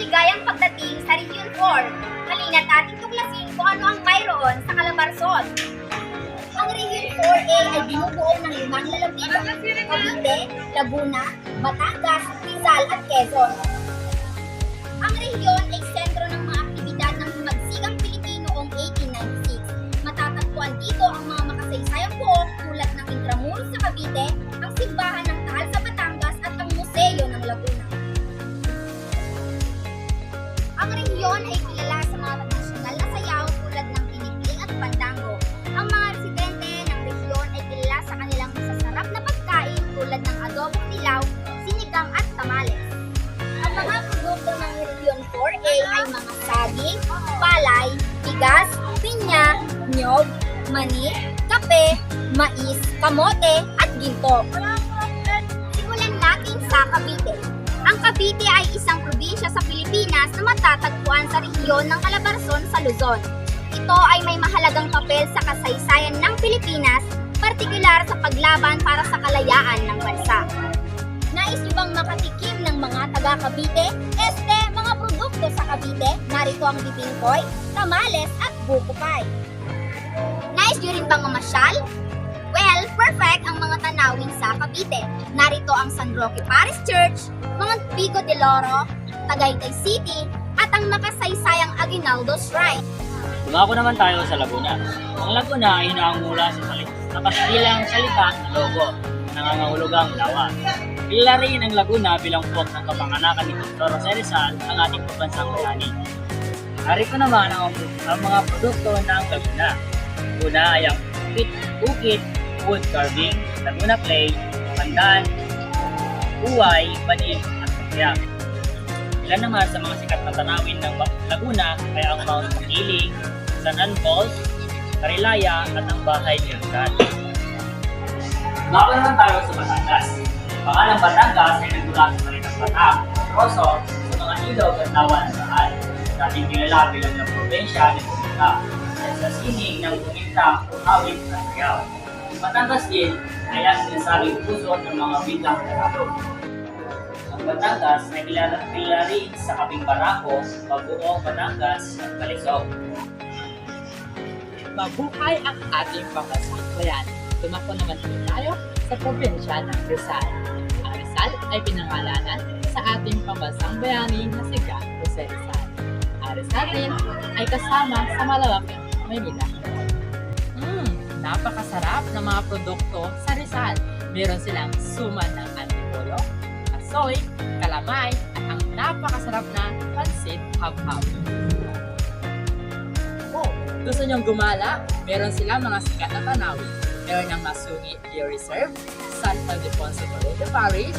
maligayang pagdating sa Region 4. Halina't ating tuklasin kung ano ang mayroon sa Calabarzon. Ang Region 4A ay binubuo ng limang lalawigan, Cavite, Laguna, Batangas, Rizal at Quezon. Ang rehiyon ay nyog, mani, kape, mais, kamote, at ginto. Simulan natin sa Cavite. Ang Cavite ay isang probinsya sa Pilipinas na matatagpuan sa rehiyon ng Calabarzon sa Luzon. Ito ay may mahalagang papel sa kasaysayan ng Pilipinas, partikular sa paglaban para sa kalayaan ng bansa. Nais niyo bang makatikim ng mga taga Cavite? Este, mga produkto sa Cavite, narito ang bibingkoy, tamales at buko pie. Niyo rin bang mamasyal? Well, perfect ang mga tanawin sa Cavite. Narito ang San Roque Parish Church, mga Pico de Loro, Tagaytay City, at ang makasaysayang Aguinaldo Shrine. Dumako naman tayo sa Laguna. Ang Laguna ay hinaangula sa salit sa kastilang salita na logo, nangangahulugang lawa. Kilala rin ang Laguna bilang puwak ng kapanganakan ni Dr. Jose Rizal, ang ating pagbansang bayani. Narito naman ang, ang mga produkto ng Laguna. Una ay ang ukit, ukit, wood carving, Laguna clay, pandan, uway, banig, at kaya. Ilan naman sa mga sikat na tanawin ng Laguna ay ang Mount Makiling, San Anbos, Carilaya at ang Bahay ni Rizal. Mako naman tayo sa Batangas. Pangalang Batangas ay nagmula sa Maritang Batang, Rosso, sa mga ilog at lawa ng daan. Dating kilala bilang ng probinsya ni Pumunta sa sining ng Pumunta, Awit at Sayaw. Batangas din ay ang sinasabing puso ng mga bidang karado. Ang Batangas ay kilala, kilala rin sa Kaping Barako, Babuong Batangas at Kalisog. Mabuhay ang ating pamaskit bayan. Tumako naman po tayo sa probinsya ng Rizal. Ang Rizal ay pinangalanan sa ating pambansang bayani na si Gan Jose Rizal. Rizal din ay kasama sa malawaking Maynila. Hmm, napakasarap ng mga produkto sa Rizal. Meron silang suman ng antipolo, asoy, kalamay, at ang napakasarap na pansit hab-hab. Oh, gusto niyong gumala? Meron silang mga sikat na tanawin. Meron ang Masugi Deer Reserve, San Ildefonso Toledo Parish,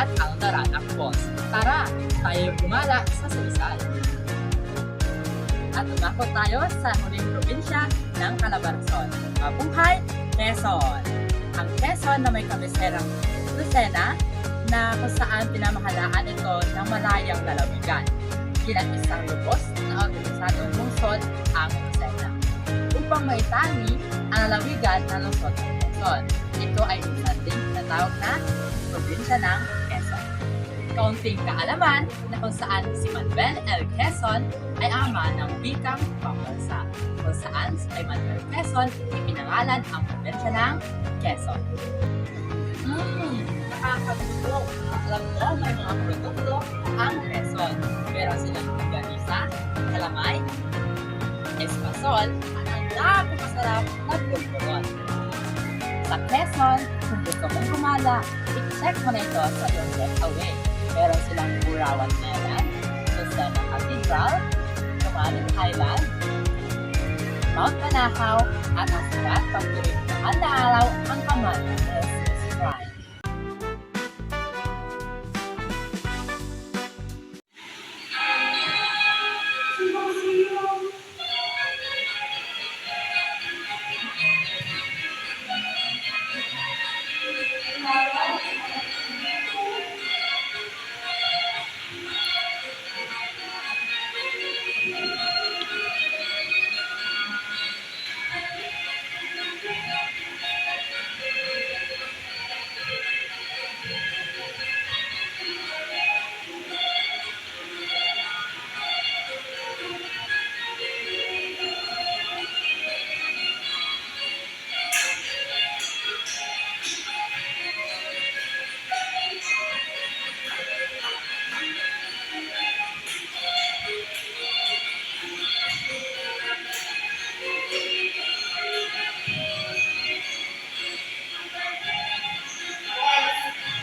at ang Daranac Falls. Tara, tayo gumala sa Sulisal. At umako tayo sa huling probinsya ng Calabarzon. Mabuhay, Quezon! Ang Quezon na may kamiserang Lucena na kung saan pinamahalaan ito ng malayang lalawigan bilang isang lubos na organisadong lungsod ang Lucena. Upang maitani ang lalawigan ng lungsod ng Quezon. Ito ay minsan din tinatawag na probinsya ng. Kaunting kaalaman na kung saan si Manuel L. Quezon ay ama ng wikang pambansa. Kung saan si Manuel Quezon ipinangalan ang probinsya ng Quezon. Hmm, nakakagusto. Alam mo, may mga produkto ang Quezon. Meron silang ganisa, kalamay, espasol, at ang napakasarap na pulburon. Sa Quezon, kung gusto mong gumala, i-check mo na ito sa iyong getaway. Meron silang Burawan Melon, Lucena Cathedral, Tumaling Island, Mount Manahaw, at ang sikat pag tuwing mahal na araw ang Kaman Jesus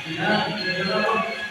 Yeah,